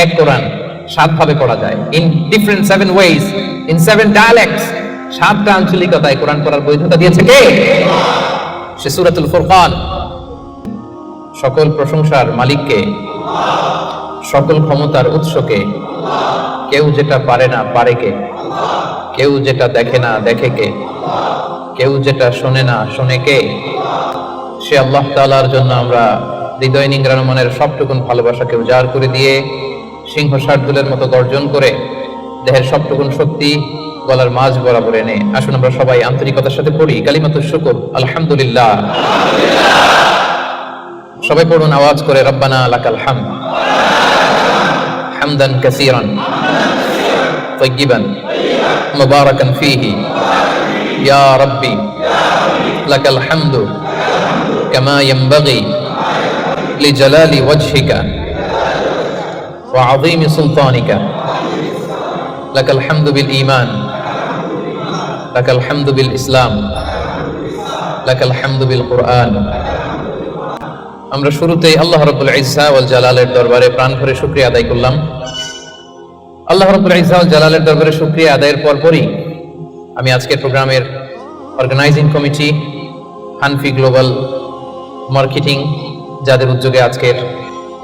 এক কোরআন সাত ভাবে পড়া যায়। In different seven ways in seven dialects সাতটা আঞ্চলিকতায় কোরআন পড়ার বৈধতা দিয়েছে কে? সে সূরাতুল ফুরকান। সকল প্রশংসার মালিককে, সকল ক্ষমতার উৎসকে, কেউ যেটা পারে না পারে কে, কেউ যেটা দেখে না দেখে কে, কেউ যেটা শোনে না শোনে কে। সে আল্লাহ তাআলার জন্য আমরা হৃদয় নিংড়ানো মনের সবটুকুন ভালোবাসাকে উজাড় করে দিয়ে সিংহ শার্দুলের মতো গর্জন করে দেহের সবটুকুন শক্তি গলার মাঝ বরাবর এনে আসুন আমরা সবাই আন্তরিকতার সাথে পড়ি কালিমাতু শুকর আলহামদুলিল্লাহ সবাই পড়ুন আওয়াজ করে রব্বানা লাকাল হামদ হামদান কাসীরান طيبا مباركا فيه يا ربي لك الحمد كما ينبغي لجلال وجهك وعظيم سلطانك لك الحمد بالإيمان لك الحمد بالإسلام لك الحمد بالقرآن আমরা শুরুতেই আল্লাহ রব্বুল ইজ্জা ওয়াল জালালের দরবারে প্রাণ ভরে শুকরিয়া আদায় করলাম আল্লাহ রব্বুল ইজ্জা ওয়াল জালালের দরবারে শুকরিয়া আদায়ের পরপরই আমি আজকের প্রোগ্রামের organising committee Hanfi global marketing যাদের উদ্যোগে আজকের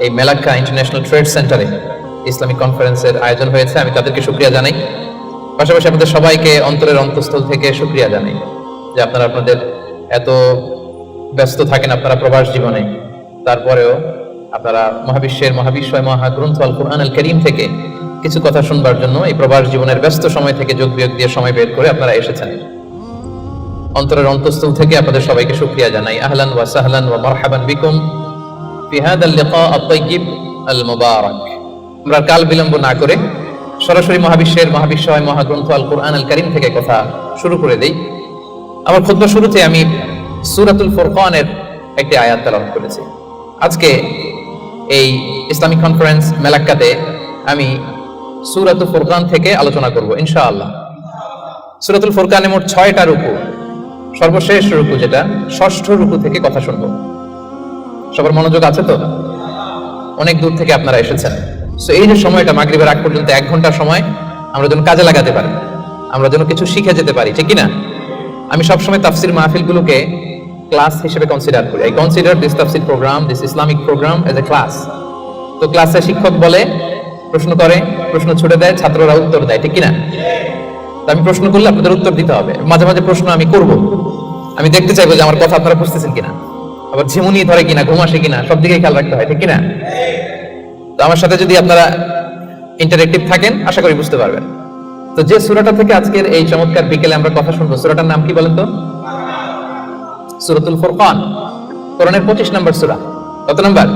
এই মেলাক্কা ইন্টারন্যাশনাল ট্রেড সেন্টারে ইসলামিক কনফারেন্সের আয়োজন হয়েছে। আমি তাদেরকে শুক্রিয়া জানাই। পাশাপাশি আপনাদের সবাইকে অন্তরের অন্তঃস্থল থেকে শুক্রিয়া জানাই যে আপনারা আপনাদের এত ব্যস্ত থাকেন আপনারা প্রবাস জীবনে। তারপরেও আপনারা মহাবিশ্বের মহাবিশ্বয় মহাগ্রন্থ আল কোরআন আল করিম থেকে কিছু কথা শুনবার জন্য এই প্রবাস জীবনের ব্যস্ত সময় থেকে যোগ বিয়োগ দিয়ে সময় বের করে আপনারা এসেছেন। অন্তরের অন্তঃস্থল থেকে আপনাদের সবাইকে শুকরিয়া জানাই। আহলান ওয়া সাহলান ওয়া মারহাবান বিকুম। আমরা কাল বিলম্ব না করে সরাসরি মহাবিশ্বের মহাবিশ্বয় মহাগ্রন্থ আল কোরআন আল কারীম থেকে কথা শুরু করে দেই। আমার খুতবা শুরুতে আমি সূরাতুল ফুরকানের একটি আয়াত তেলাওয়াত করেছি। আজকে এই ইসলামিক কনফারেন্স মেলাক্কাতে আমি সূরাতুল ফুরকান থেকে আলোচনা করব, ইনশাআল্লাহ। সূরাতুল ফুরকানে মোট ছয়টা রুকু। সর্বশেষ রুকু যেটা, ষষ্ঠ রুকু থেকে কথা শুনব। সবার মনোযোগ আছে তো? অনেক দূর থেকে আপনারা এসেছেন। সো এই যে সময়টা মাগরিবের আগ পর্যন্ত এক ঘণ্টা সময়, আমরা যেন কাজে লাগাতে পারি, আমরা যেন কিছু শিখে যেতে পারি, ঠিক না? আমি সবসময় তাফসির মাহফিলগুলোকে ক্লাস হিসেবে কনসিডার করি। আই কনসিডার দিস তাফসির programme this Islamic programme as a class তো ক্লাসে শিক্ষক বলে, প্রশ্ন করে, প্রশ্ন ছুটে দেয়, ছাত্ররা উত্তর দেয়, ঠিক কি না? তো আমি প্রশ্ন করলে আপনাদের উত্তর দিতে হবে। মাঝে মাঝে প্রশ্ন আমি করব। আমি দেখতে চাইব যে আমার কথা আপনারা বুঝতেছেন কিনা আবার ঝিমুনি ধরে কিনা, ঘুম আসে কিনা, সব দিকে খেয়াল রাখতে হয়, ঠিক কিনা? তো আমার সাথে যদি আপনারা ইন্টারেক্টিভ থাকেন, আশা করি বুঝতে পারবেন। তো যে সূরাটা থেকে আজকের এই চমৎকার বিকেলে আমরা কথা শুনব, সূরাটার নাম কি বলেন তো? কোরআনের 25 নম্বর সূরা। কত নাম্বার?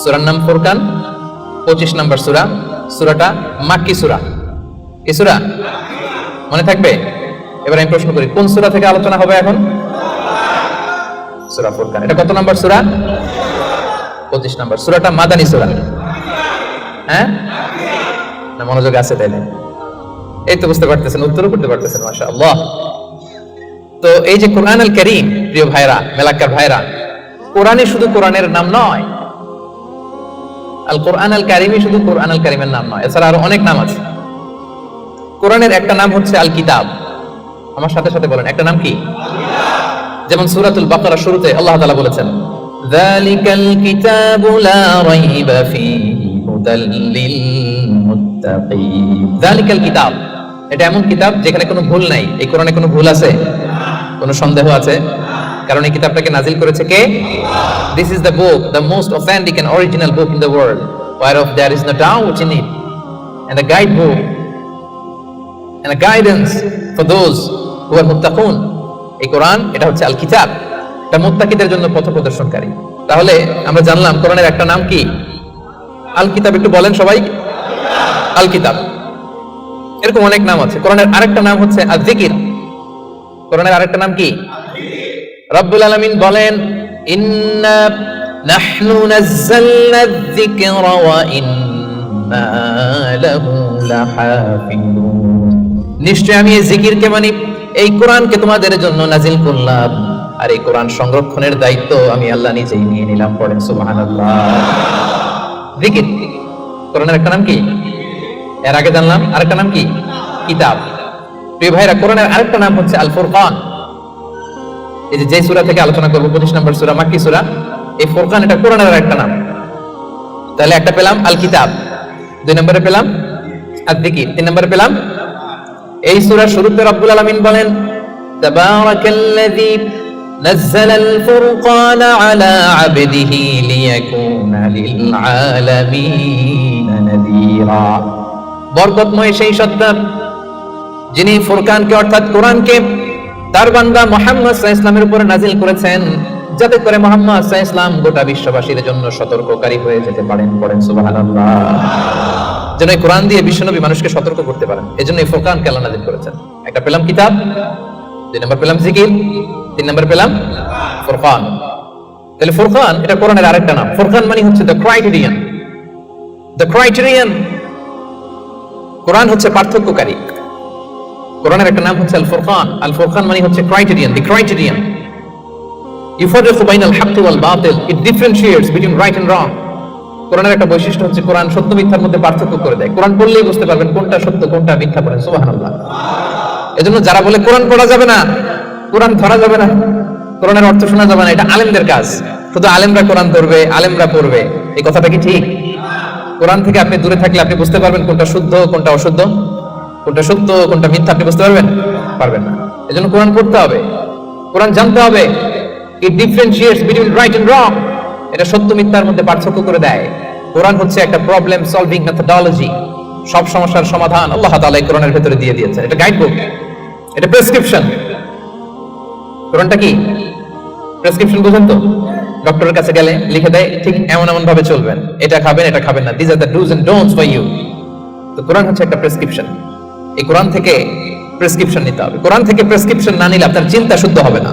সূরার নাম ফুরকান 25 নম্বর সূরা। সূরাটা মাক্কি সূরা। কি সূরা? মনে থাকবে? এবার আমি প্রশ্ন করি, কোন সূরা থেকে আলোচনা হবে এখন? সূরা ফুরকান। এটা কত সূরা? 25 নাম্বার। সূরাটা মাদানী সূরা। হ্যাঁ? না, মনোযোগ আছে তাইলে। এই তো বুঝতে পারতেছেন করতে পারতেছেন, মাশাআল্লাহ। তো এই যে কোরআন আল করিম, প্রিয় ভাইরা, মেলাক্কার ভাইরা কোরআনে শুধু কোরআনের নাম নয়। আল কোরআন আল কারিমই শুধু কোরআন আল কারিমের নাম নয়। এছাড়া আরও অনেক নাম আছে। কোরআনের একটা নাম হচ্ছে আল কিতাব আমার সাথে সাথে বলেন, একটা নাম কি? যেমন সূরাতুল বাকারা শুরুতে আল্লাহ তাআলা বলেছেন কিতাবু এটা এমন কিতাব যেখানে কোনো ভুল নাই। এই কোরআনে কোনো ভুল আছে? কোনো সন্দেহ আছে? কারণ এই কিতাবটাকে নাজিল করেছে কে? This is the book the most authentic original book in the world where of there is no doubt in it. And এই কোরআন, এটা হচ্ছে আল কিতাব এটা মুত্তাকিদের জন্য পথ প্রদর্শনকারী। তাহলে আমরা জানলাম, কোরআনের একটা নাম কি? আল কিতাব একটু বলেন সবাই। আল কিতাব এরকম অনেক নাম আছে। কোরআনের আরেকটা নাম হচ্ছে আযিকির কোরআনের আরেকটা নাম কি? রব্বুল আলামিন বলেন, ইন্না নাহনু নাযালনা যিকরা ওয়া ইন্না লাহু লাহাফিজুন। নিশ্চয় আমি এই জিকিরকে মানে এই কোরআনকে তোমাদের জন্য নাজিল করলাম। আর এই কোরআন সংরক্ষণের দায়িত্ব আমি আল্লাহ নিজেই নিয়ে নিলাম, পড়েন সুবহানাল্লাহ। জিকির। কোরআনের একটা নাম কি? এর আগে জানলাম, আরেকটা নাম কি? কিতাব। প্রিয় ভাইরা, কোরআনের আরেকটা নাম হচ্ছে আল ফুরকান এই যে যে সূরা থেকে আলোচনা করব, পঁচিশ নম্বর সূরা, মাক্কি সূরা, এই ফুরকান এটা কোরআনের আরেকটা নাম। তাহলে একটা পেলাম আল কিতাব দুই নম্বরে পেলাম আর দিকির তিন নম্বরে পেলাম এই সূরার শুরুতে রব্বুল আলামিন বলেন তাবারাকাল্লাযী نزل الفرقان على عبده ليكون للعالمين نذيرا বরকতময় সেই সত্তা যিনি ফুরকানকে অর্থাৎ কোরআনকে তার বান্দা মোহাম্মদ সাল্লাল্লাহু ইসলামের উপরে নাজিল করেছেন যাতে করে মোহাম্মদ সাল্লাল্লাহু ইসলাম গোটা বিশ্ববাসীর জন্য সতর্ককারী হয়ে যেতে পারেন পড়েন সুবহানাল্লাহ যেন এই কোরআন দিয়ে বিশ্বনবী মানুষকে সতর্ক করতে পারেন। এই ফুরকানকে আল্লাহ নাজিল করেছেন। একটা পেলাম কিতাব, দুই নম্বর পেলাম জিকির, তিন নম্বর পেলাম ফুরকান। তাহলে ফুরকান, এটা কোরআনের আরেকটা নাম। ফুরকান মানে হচ্ছে the criterion the criterion Quran হচ্ছে পার্থক্যকারী। কোরআনের একটা নাম হচ্ছে আল ফুরকান আল ফুরকান মানে হচ্ছে ক্রাইটেরিয়ান দি ক্রাইটেরিয়ান ইউফারিকু বাইনাল হাক্কি ওয়াল বাতিল it differentiates between right and wrong কোরআনের একটা বৈশিষ্ট্য হচ্ছে কোরআন সত্য মিথ্যার মধ্যে পার্থক্য করে দেয়। কোরআন পড়লেই বুঝতে পারবেন কোনটা সত্য, কোনটা মিথ্যা পড়েন সুবহানাল্লাহ। এজন্য যারা বলে কোরআন পড়া যাবে না, কোরআন ধরা যাবে না। কোরআনের অর্থ শোনা যাবে না, এটা আলেমদের কাজ। শুধু আলেমরা কোরআন ধরবে, আলেমরা পড়বে। এই কথাটা কি ঠিক? কোরআন থেকে আপনি দূরে থাকলে আপনি বুঝতে পারবেন কোনটা শুদ্ধ, কোনটা অশুদ্ধ। কোনটা সত্য, কোনটা মিথ্যা, আপনি বুঝতে পারবেন? পারবেন না। এজন্য কোরআন পড়তে হবে। কোরআন জানতে হবে। It differentiates between right and wrong এটা সত্য মিথ্যার মধ্যে পার্থক্য করে দেয়। কোরআন হচ্ছে একটা প্রবলেম সলভিং মেথডোলজি সব সমস্যার সমাধান আল্লাহ তাআলা এই কোরআনের ভেতরে দিয়ে দিয়েছে এটা গাইড বুক এটা প্রেসক্রিপশন কোরআনটা কি? প্রেসক্রিপশন বুঝেন তো? ডক্টরের কাছে গেলে লিখে দেয়, ঠিক এমন এমন ভাবে চলবেন। এটা খাবেন এটা খাবেন না। This are the dos and don'ts for you তো কোরআন হচ্ছে একটা প্রেসক্রিপশন এই কোরআন থেকে প্রেসক্রিপশন নিতে হবে। কোরআন থেকে প্রেসক্রিপশন না নিলে আপনার চিন্তা শুদ্ধ হবে না।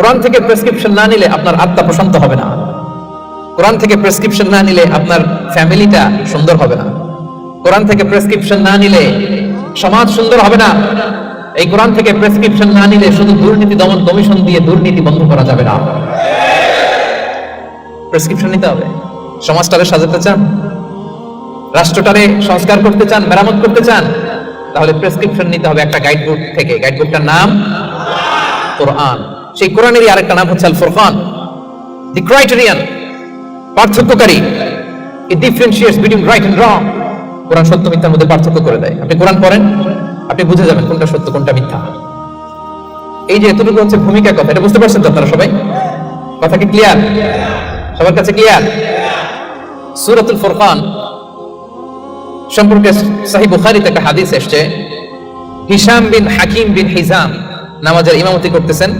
কোরআন থেকে প্রেসক্রিপশন না নিলে আপনার আত্মা প্রশান্ত হবে না। কোরআন থেকে প্রেসক্রিপশন না নিলে আপনার ফ্যামিলিটা সুন্দর হবে না। কোরআন থেকে প্রেসক্রিপশন না নিলে সমাজ সুন্দর হবে না। এই কোরআন থেকে প্রেসক্রিপশন না নিলে শুধু দুর্নীতি, দমন কমিশন দিয়ে দুর্নীতি বন্ধ করা যাবে না। প্রেসক্রিপশন নিতে হবে। সমাজটারে সাজাতে চান, রাষ্ট্রটারে সংস্কার করতে চান, মেরামত করতে চান, তাহলে প্রেসক্রিপশন নিতে হবে একটা গাইড বুক থেকে। গাইড বুকটার নাম? কোরআন সেই কোরআনেরই আরেকটা নাম হচ্ছে আল ফুরকান the criterion পার্থক্যকারী। It differentiates between right and wrong কোরআন সত্য মিথ্যার মধ্যে পার্থক্য করে দেয়। আপনি কোরআন পড়েন, আপনি বুঝে যাবেন কোনটা সত্য, কোনটা মিথ্যা। এই যে এতটুকু হচ্ছে ভূমিকা কথা এটা বুঝতে পারছেন তো আপনারা সবাই? কথা কি ক্লিয়ার সবার কাছে ক্লিয়ার সূরাতুল ফুরকান সম্পর্কে সহিহ বুখারীতে একটা হাদিস এসেছে, হিশাম বিন হাকিম বিন হিজাম নামাজের ইমামতি করতেছেন।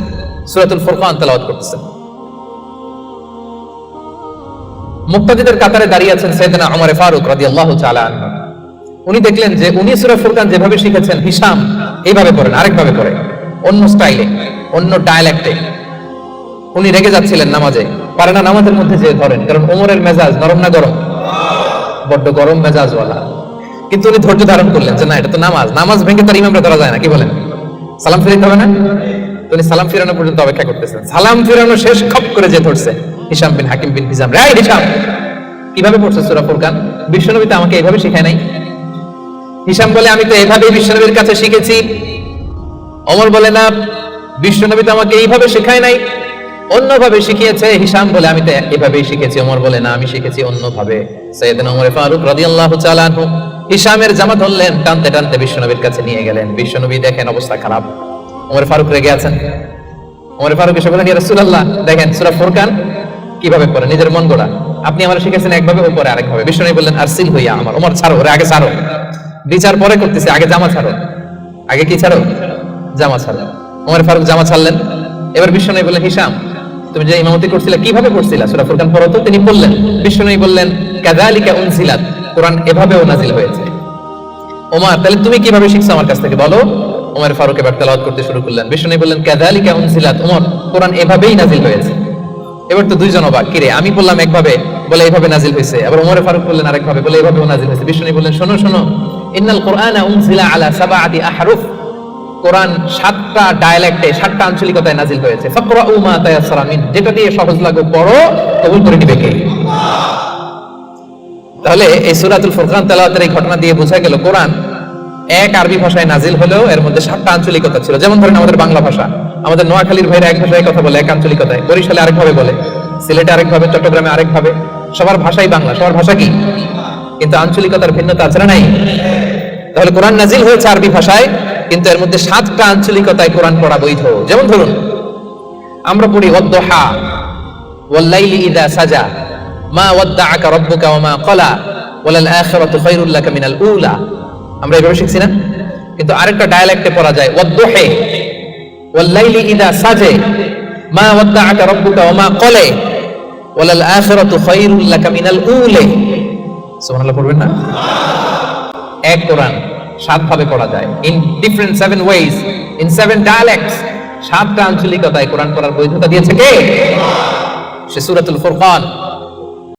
সূরাতুল ফুরকান তেলাওয়াত করতেছেন মুক্তাদিদের কাতারে দাঁড়িয়ে আছেন সৈয়দনা ওমর ফারুক রাদিয়াল্লাহু তাআলা উনি দেখলেন যে উনি সূরা ফুরকান যেভাবে শিখেছেন হিশাম এইভাবে পড়েন আরেকভাবে পড়ে অন্য স্টাইলে, অন্য ডায়ালেক্টে। উনি রেগে যাচ্ছিলেন নামাজে। পারে না নামাজের মধ্যে যে ধরেন, কারণ ওমরের মেজাজ নরম না গরম? বড্ড গরম মেজাজওয়ালা। কিন্তু উনি ধৈর্য ধারণ করলেন যে না, এটা তো নামাজ। নামাজ ভেঙে তার ইমামরা ধরা যায় না, কি বলেন? সালাম ফিরিতে হবে না? তো উনি সালাম ফিরানো পর্যন্ত অপেক্ষা করতেছেন। সালাম ফিরানো শেষ, খপ করে যে ধরছে হিসাম বিন হাকিম বিন হিজাম। রাই হিসাম কীভাবে পড়ছে সূরা ফুরকান? বিশ্বনবী তো আমাকে এইভাবে শেখায় নাই। হিসাম বলে, আমি তো এভাবেই বিশ্বনবীর কাছে শিখেছি। অমর বলে, না, বিশ্বনবী তো আমাকে এইভাবে শেখায় নাই। অন্যভাবে শিখিয়েছে হিসাম বলে, আমি তো এভাবেই শিখেছি। ওমর বলে, না, আমি শিখেছি অন্যভাবে। সৈয়দনা ওমর ফারুক রাদিয়াল্লাহু তাআলা হিসামের জামা ধরলেন, টানতে টানতে বিশ্বনবীর কাছে নিয়ে গেলেন। বিশ্বনবী দেখেন অবস্থা খারাপ। ওমর ফারুক রেগে আছেন। ওমর ফারুক এসে বলেন রাসূলুল্লাহ, দেখেন সূরা ফুরকান কীভাবে পড়ে? নিজের মন গড়া। আপনি আমার শিখেছেন একভাবে ও পরে আরেকভাবে বিশ্বনবী বললেন, আরসিল হইয়া আমার, ওমর ছাড়ো, ওরে আগে ছাড়ো। বিচার পরে করতেছে, আগে জামা ছাড়ো। আগে কি ছাড়ো? জামা ছাড়ো। ওমর ফারুক জামা ছাড়লেন। এবার বিশ্বনবী বললেন হিসাম তুমি যে ইমামতি করছিলে, কীভাবে করছিলা সূরা ফুরকান পড়ো তো? তিনি বললেন বিশ্বনবী বললেন, কাযালিকা উনজিলাত, কোরআন এভাবেও নাজিল হয়েছে। ওমর, তাহলে তুমি কীভাবে শিখছো আমার কাছ থেকে? বলো। ওমর ফারুক এবার তেলাওয়াত করতে শুরু করলেন। বিষ্ণু বললেন, কাযালিকা উনজিলাত ওমর কোরআন এভাবেই নাজিল হয়েছে। এবার তো দুইজন অবাক, কিরে, আমি বললাম একভাবে বলে এইভাবে নাজিল হয়েছে। আবার ওমর ফারুক বললেন, আরেকভাবে বলে এইভাবেও নাজিল হয়েছে। বিষ্ণু বললেন, শোনো শোনো, ইন্নাল কোরআনা উনজিলা আলা সাবাআতি আহরুফ। কোরআন সাতটা ডায়ালেক্টে, সাতটা আঞ্চলিকতায় নাজিল হয়েছে। ফাকরাউ মা তায়াসসারা মিন, যেটা দিয়ে সহজ লাগবে, পড়ো, কবুল করে নিবে কে? তাহলে এই সুরাতুল ফুরকান তেলাওয়াতের এই ঘটনা দিয়ে বোঝা গেল, কোরআন এক আরবি ভাষায় নাজিল হলেও এর মধ্যে সাতটা আঞ্চলিকতা ছিল। যেমন ধরেন আমাদের বাংলা ভাষা। আমাদের নোয়াখালীর ভাইরা এক ভাষায় কথা বলে, এক আঞ্চলিকতায়। বরিশালে আরেকভাবে বলে, সিলেটে আরেকভাবে, চট্টগ্রামে আরেকভাবে। সবার ভাষাই বাংলা। সবার ভাষা কি? কিন্তু আঞ্চলিকতার ভিন্নতা আছে না নাই? তাহলে কোরআন নাজিল হয়েছে আরবি ভাষায়, কিন্তু এর মধ্যে সাতটা আঞ্চলিকতায় কোরআন পড়া বৈধ। যেমন ধরুন, আমরা পড়ি, ওয়াদ্দুহা, ওয়াল্লাইলি ইদা সাজা, মা ওয়াদ্দাআকা রাব্বুকা ওয়া মা ক্বালা ওয়ালাল আখিরাতু খায়রুল লাকা মিনাল উলা আমরা এভাবে শিখছি না? কিন্তু আরেকটা ডায়ালেক্টে পড়া যায়, ওয়াদ্দুহি ওয়াল্লাইলি ইদা সাজে, মা ওয়াদ্দাআকা রাব্বুকা ওয়া মা ক্বালা, ওয়ালাল আখিরাতু খায়রুল লাকা মিনাল উলা। সুবহানাল্লাহ, পড়বেন না? এক কোরআন সাত ভাবে পড়া যায় in different seven ways in seven dialects সাতটা আঞ্চলিকতায় কোরআন পড়ার বৈধতা দিয়েছে কে? সে সূরাতুল ফুরকান।